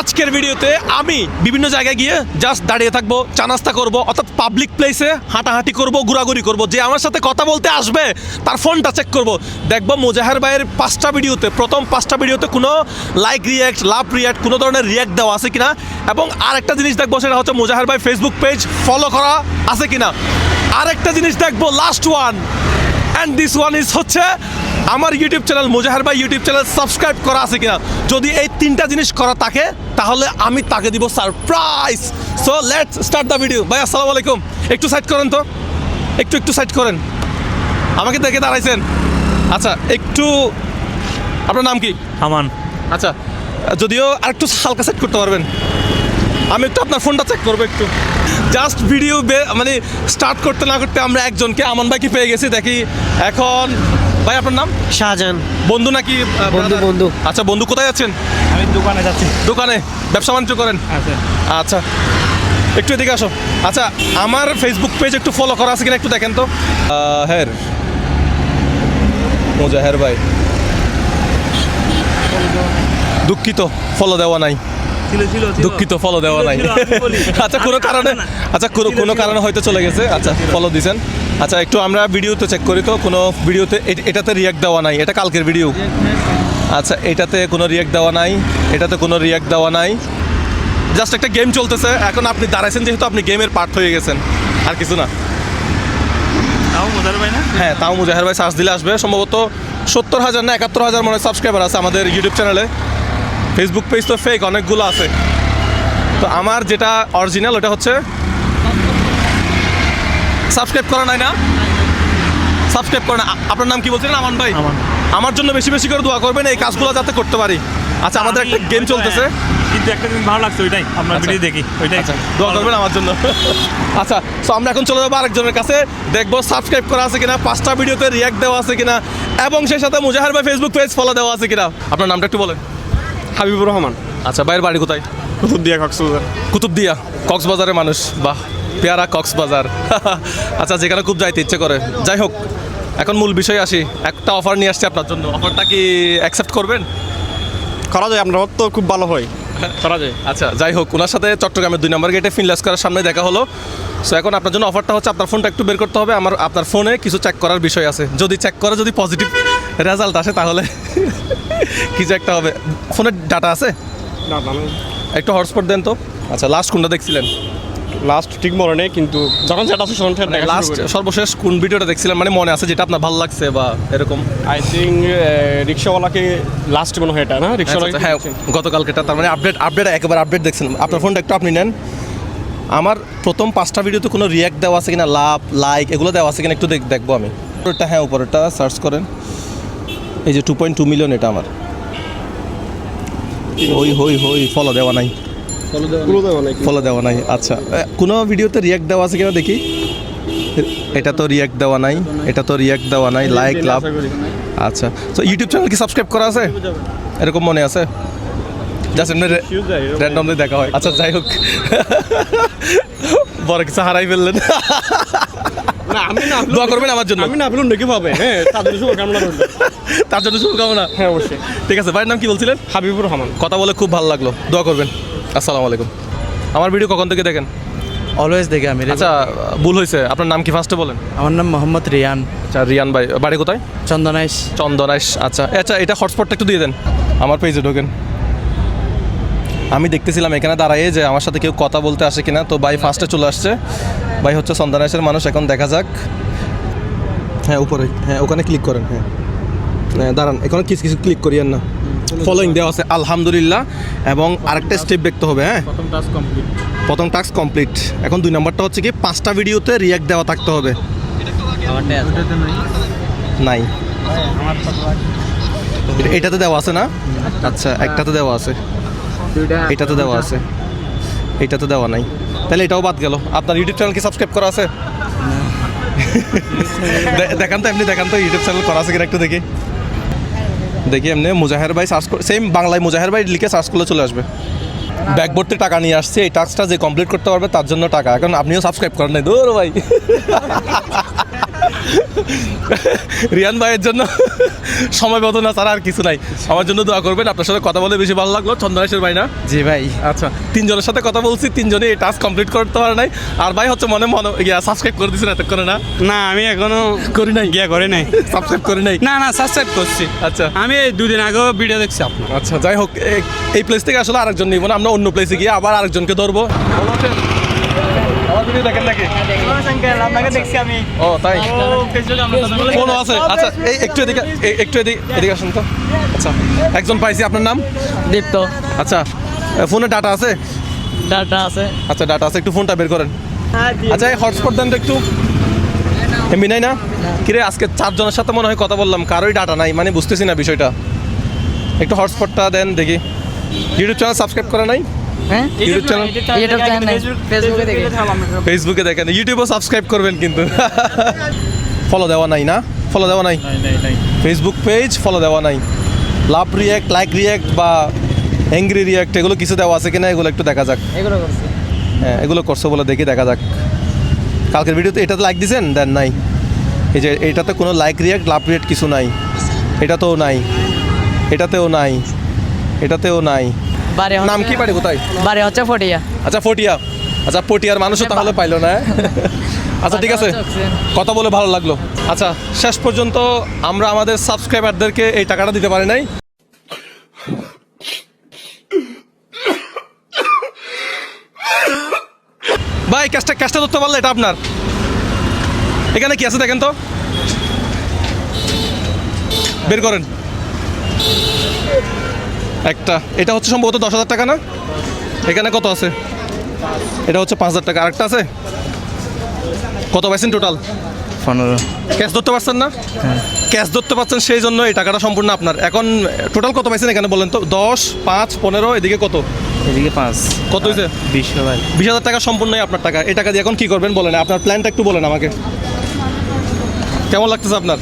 আজকের ভিডিওতে আমি বিভিন্ন জায়গায় গিয়ে জাস্ট দাঁড়িয়ে থাকব চা নাস্তা করব, অর্থাৎ পাবলিক প্লেসে হাঁটাহাঁটি করব, ঘোরাঘুরি করব, যে আমার সাথে কথা বলতে আসবে, তার ফোনটা চেক করব। দেখব মোজাহের ভাইয়ের পাঁচটা ভিডিওতে, প্রথম পাঁচটা ভিডিওতে কোনো লাইক রিয়াক্ট লাভ রিয়াক্ট কোনো ধরনের রিয়াক্ট দেওয়া আছে কিনা? এবং আর একটা জিনিস দেখব, সেটা হচ্ছে মোজাহের ভাই ফেসবুক পেজ ফলো করা আছে কিনা? আরেকটা জিনিস দেখব last one and this one is হচ্ছে আমার ইউটিউব চ্যানেল মোজাহার ভাই ইউটিউব চ্যানেল সাবস্ক্রাইব করা আছে কিনা? যদি এই তিনটা জিনিস করা থাকে তাহলে আমি তাকে দিব surprise so let's start the video ভাই আসসালামু আলাইকুম। একটু সাইড করেন তো। একটু একটু সাইড করেন। আমাকে দেখে দাঁড়াইছেন। আচ্ছা একটু আপনার নাম কি? আমান। আচ্ছা যদিও আরেকটু হালকা সেট করতে পারবেন। আমি একটু আপনার ফোনটা চেক করব একটু। জাস্ট ভিডিও মানে স্টার্ট করতে না করতে আমরা একজনকে আমান ভাইকে পেয়ে গেছি। দেখি এখন ভাই আপনার নাম? শাহজাহান। বন্ধু নাকি বন্ধু, বন্ধু। আচ্ছা বন্ধু কোথায় আছেন? আমি দোকানে যাচ্ছি। দোকানে? ব্যবসা বাণিজ্য করেন? আচ্ছা আচ্ছা। একটু এদিকে আসো। আচ্ছা আমার ফেসবুক পেজ একটু ফলো করা আছে কিনা একটু দেখেন তো। হ্যাঁ মোজাহের ভাই। দুঃখিত ফলো দেওয়া নাই। ছিল ছিল ছিল। দুঃখিত ফলো দেওয়া নাই। আচ্ছা কোনো কারণে। আচ্ছা কোনো কোনো কারণে হয়তো চলে গেছে? আচ্ছা ফলো দিছেন। আচ্ছা একটু আমরা ভিডিওতে চেক করি তো কোনো ভিডিওতে এটাতে রিয়াক্ট দেওয়া নাই। এটা কালকের ভিডিও আচ্ছা এটাতে কোনো রিয়াক্ট দেওয়া নাই। এটাতে কোনো রিয়াক্ট দেওয়া নাই। জাস্ট একটা গেম চলতেছে। এখন আপনি দাঁড়াইছেন যেহেতু আপনি গেমের পার্ট হয়ে গেছেন। আর কিছু না। হ্যাঁ তাও মুজাহের ভাই সার্চ দিলে আসবে। সম্ভবত সত্তর হাজার না একাত্তর হাজার মনে সাবস্ক্রাইবার আছে আমাদের ইউটিউব চ্যানেলে ফেসবুক পেজ তো ফেক অনেকগুলো আছে। তো আমার যেটা অরিজিনাল ওটা হচ্ছে সাবস্ক্রাইব করা নাই না? সাবস্ক্রাইব করা আপনার নাম কি বলছিলেন? আমান ভাই? আমার জন্য বেশি বেশি করে দোয়া করবেন এই কাজগুলো যাতে করতে পারি। আচ্ছা আমাদের একটা গেম চলতেছে। কিন্তু একটা দিন ভালো লাগছে ওইটাই। আপনার আচ্ছা। ভিডিও দেখি ওইটাই। আচ্ছা দোয়া করবেন আমার জন্য। আচ্ছা সো আমরা এখন চলে যাব আরেকজনের কাছে। দেখব সাবস্ক্রাইব করা আছে কিনা পাঁচটা ভিডিওতে রিয়াক্ট দেওয়া আছে কিনা এবং সেই সাথে মুজাহার ভাই ফেসবুক পেজ ফলো দেওয়া আছে কিনা। আপনার নামটা একটু বলেন। হাবিবুর রহমান। আচ্ছা বাইরের বাড়ি কোথায়? কুতুবদিয়া কক্সবাজার। কুতুবদিয়া কক্সবাজারের মানুষ। বাহ পেয়ারা কক্সবাজার। আচ্ছা যেখানে খুব যাইতে ইচ্ছে করে। যাই হোক এখন মূল বিষয় আসি। একটা অফার নিয়ে আসছি আপনার জন্য। অফারটা কি অ্যাকসেপ্ট করবেন? করা যায় আপনার তো খুব ভালো হয়। করা যায়। আচ্ছা যাই হোক ওনার সাথে চট্টগ্রামের দুই নম্বর গেটে ফিনলাস করার সামনে দেখা হলো। সো এখন আপনার জন্য অফারটা হচ্ছে আপনার ফোনটা একটু বের করতে হবে। আমার আপনার ফোনে কিছু চেক করার বিষয় আছে। যদি চেক করে যদি পজিটিভ রেজাল্ট আসে তাহলে কিছু একটা হবে। ফোনের ডাটা আছে? একটু হটস্পট দেন তো। আচ্ছা লাস্ট কোনটা দেখছিলেন? লাস্ট ঠিক মনে নেই কিন্তু যখন যেটা আছে সেটা দেখা লাস্ট সর্বশেষ কোন ভিডিওটা দেখছিলেন? মানে মনে আছে যেটা আপনার ভালো লাগছে বা এরকম? আই থিঙ্ক রিক্সাওয়ালাকে লাস্ট মনে হয় এটা না? রিক্সাওয়ালা হ্যাঁ গতকালকেটা তার মানে আপডেট আপডেট একেবারে আপডেট দেখছেন। আপনার ফোনটা একটু আপনি নেন। আমার প্রথম পাঁচটা ভিডিওতে কোনো রিয়াক্ট দেওয়া আছে কিনা? লাভ লাইক এগুলো দেওয়া আছে কিনা একটু দেখ- দেখব আমি। উপরেরটা হ্যাঁ উপরেরটা সার্চ করেন। এই যে টু পয়েন্ট টু মিলিয়ন এটা আমার। হই হই হই ফলো দেওয়া নাই। ফলো দেওয়া নাই। আচ্ছা। কোনো ভিডিওতে রিয়াক্ট দেওয়া আছে কিনা দেখি? এটা তো রিয়াক্ট দেওয়া নাই এটা তো রিয়াক্ট দেওয়া নাই লাইক লাভ আচ্ছা। তো ইউটিউব চ্যানেল কি সাবস্ক্রাইব করা আছে? এরকম মনে আছে? জাস্ট এমনি র্যান্ডমলি দেখা হয়। আচ্ছা যাই হোক। বড় কিছু হারাই ফেললেন। না আমি না দোয়া করবেন আমার জন্য। আমি না আপনি দেখে পাবে হ্যাঁ তাদের শুভকামনা রইল। তার জন্য শুভকামনা। হ্যাঁ অবশ্যই। ঠিক আছে ভাইয়ের নাম কি বলছিলেন? হাবিবুর রহমান। কথা বলে খুব ভালো লাগল। দোয়া করবেন। আসসালামু আলাইকুম। আমার ভিডিও কখন থেকে দেখেন? অলওয়েজ দেখে আমি আচ্ছা ভুল হয়েছে। আপনার নাম কি ফার্স্টে বলেন? আমার নাম মোহাম্মদ রিয়ান। আচ্ছা রিয়ান ভাই বাড়ি কোথায়? চন্দনাইশ। চন্দনাইশ আচ্ছা। আচ্ছা এটা হটস্পটটা একটু দিয়ে দেন। আমার পেজে ঢোকেন। আমি দেখতেছিলাম এখানে দাঁড়ায় যে আমার সাথে কেউ কথা বলতে আসে কিনা। তো ভাই ফার্স্টে চলে আসছে। ভাই হচ্ছে চন্দনাইশের মানুষ এখন দেখা যাক। হ্যাঁ উপরে। হ্যাঁ ওখানে ক্লিক করেন হ্যাঁ। হ্যাঁ দাঁড়ান এখানে কিছু কিছু ক্লিক করিয়েন না। ফলোইং দেওয়া আছে আলহামদুলিল্লাহ। এবং আরেকটা স্টেপ দেখতে হবে হ্যাঁ। প্রথম টাস্ক কমপ্লিট প্রথম টাস্ক কমপ্লিট এখন দুই নম্বরটা হচ্ছে কি পাঁচটা ভিডিওতে রিয়াক্ট দেওয়া থাকতে হবে। নাই? এটাতে দেওয়া আছে না? আচ্ছা একটাতে দেওয়া আছে। এটাতে দেওয়া আছে। এটা তো দেওয়া নাই। তাহলে এটাও বাদ গেল। আপনার ইউটিউব চ্যানেল কি সাবস্ক্রাইব করা আছে? দেখান তো এমনি দেখান তো ইউটিউব চ্যানেল করা আছে কিনা একটু দেখি। দেখি এমনি মুজাহের ভাই সার্চ করে সেম বাংলায় মুজাহের ভাই লিখে সার্চ করলে চলে আসবে। ব্যাগ ভর্তি টাকা নিয়ে আসছে এই টাস্কটা যে কমপ্লিট করতে পারবে তার জন্য টাকা। এখন আপনিও সাবস্ক্রাইব করেন নাই। দূর ভাই। রিয়ান ভাইয়ের জন্য সময় মতো না ছাড়া আর কিছু নাই। আমার জন্য দোয়া করবেন আপনার সাথে কথা বলে বেশি ভালো লাগল। চন্দনেশের ভাই না? জি ভাই। আচ্ছা তিনজনের সাথে কথা বলছি তিনজনে এই টাস্ক কমপ্লিট করতে পারে নাই। আর ভাই হচ্ছে মনে মনে ইয়া সাবস্ক্রাইব করে দিয়েছেন এতক্ষণে না? না আমি এখনও করি নাই? গিয়া করে নাই। সাবস্ক্রাইব করে নাই? না না সাবস্ক্রাইব করছি। আচ্ছা। আমি দুদিন আগেও ভিডিও দেখছি আপনার। আচ্ছা যাই হোক এই প্লেস থেকে আসলে আরেকজন নিব না আমরা অন্য প্লেসে গিয়ে আবার আরেকজনকে ধরবো। ভিডিও দেখেন নাকি? আপনাকে দেখছি আমি ও তাই? ফোনও আছে। আচ্ছা এই একটু এদিকে একটু এদিকে এদিকে আসুন তো। আচ্ছা একজন পাইছি আপনার নাম? দীপ্ত। আচ্ছা ফোনে ডাটা আছে? ডাটা আছে। আচ্ছা ডাটা আছে একটু ফোনটা বের করেন। আচ্ছা এই হটস্পট দেন তো একটু। এমবি নাই না? কিরে আজকে চারজনের সাথে মনে হয় কথা বললাম কারোই ডাটা নাই মানে বুঝতেছি না বিষয়টা। একটু হটস্পটটা দেন দেখি। ইউটিউব চ্যানেল সাবস্ক্রাইব করা নাই? হ্যাঁ? ইউটিউব চ্যানেল ইউটিউব চ্যানেল ফেসবুকে দেখি ফেসবুকে দেখেন। ইউটিউবও সাবস্ক্রাইব করবেন কিন্তু। ফলো দেওয়া নাই না? ফলো দেওয়া নাই? ফেসবুক পেজ ফলো দেওয়া নাই। লাভ রিয়াক্ট লাইক রিয়াক্ট বা অ্যাংরি রিয়াক্ট এগুলো কিছু দেওয়া আছে কিনা এগুলো একটু দেখা যাক। এগুলো করছি। হ্যাঁ এগুলো করছ বলে দেখি দেখা যাক। কালকের ভিডিওতে এটাতে লাইক দিছেন? দেন নাই। এই যে এটাতে কোনো লাইক রিয়াক্ট লাভ রিয়াক্ট কিছু নাই। এটাতেও নাই। এটাতেও নাই। এটাতেও নাই। বাড়ি হচ্ছে- নাম কি পারি কোথায়? বাড়ি হচ্ছে ফটিয়া। আচ্ছা ফটিয়া। আচ্ছা ফটিয়ার মানুষও তাহলে পাইলো না হ্যাঁ? আচ্ছা ঠিক আছে। কথা বলে ভালো লাগল। আচ্ছা শেষ পর্যন্ত আমরা আমাদের সাবস্ক্রাইবারদেরকে এই টাকাটা দিতে পারি নাই। ভাই ক্যাশটা ক্যাশটা ধরতে পারলে এটা আপনার। এখানে কি আছে দেখেন তো? বের করেন। একটা এটা হচ্ছে সম্ভবত দশ হাজার টাকা না? এখানে কত আছে? এটা হচ্ছে পাঁচ হাজার টাকা। আরেকটা আছে? কত পাইছেন টোটাল পনেরো। ক্যাশ ধরতে পারছেন না? ক্যাশ ধরতে পারছেন সেই জন্য এই টাকাটা সম্পূর্ণ আপনার। এখন টোটাল কত পাইছেন এখানে বলেন তো? দশ পাঁচ পনেরো এদিকে কত? এদিকে পাঁচ। কত হয়েছে বিশ হাজার বিশ হাজার টাকা সম্পূর্ণই আপনার টাকা। এই টাকা দিয়ে এখন কি করবেন বলেন? আপনার প্ল্যানটা একটু বলেন আমাকে। কেমন লাগতেছে আপনার?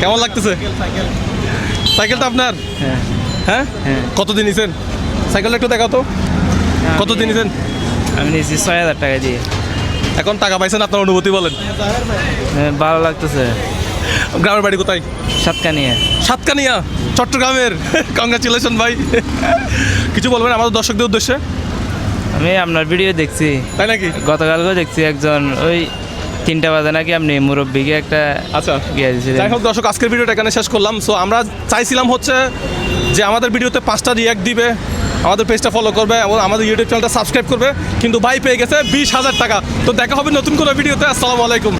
কেমন লাগতেছে? সাইকেলটা আপনার? হ্যাঁ। হ্যাঁ? হ্যাঁ। কতদিন নিছেন? সাইকেলটা একটু দেখাও তো। কতদিন নিছেন? আমি নিয়েছি ছয় হাজার টাকা দিয়ে। এখন টাকা পাইছেন আপনার অনুভূতি বলেন। হ্যাঁ, ভালো লাগতেছে। গ্রামের বাড়ি কোথায়? সাতকানিয়া। সাতকানিয়া চট্টগ্রামের। কংগ্রাচুলেশন ভাই। কিছু বলবেন আমাদের দর্শকদের উদ্দেশ্যে? আমি আপনার ভিডিও দেখছি। তাই নাকি? গতকালকেও দেখছি একজন ওই তিনটা বাজে নাকি আপনি মুরব্বীকে একটা আচ্ছা। গিয়ে দিয়েছিলেন। যাই হোক দর্শক আজকের ভিডিওটা এখানে শেষ করলাম। সো আমরা চাইছিলাম হচ্ছে যে আমাদের ভিডিওতে পাঁচটা রিয়াক্ট দিবে আমাদের পেজটা ফলো করবে এবং আমাদের ইউটিউব চ্যানেলটা সাবস্ক্রাইব করবে কিন্তু ভাই পেয়ে গেছে বিশ হাজার টাকা। তো দেখা হবে নতুন কোনো ভিডিওতে। আসসালামু আলাইকুম।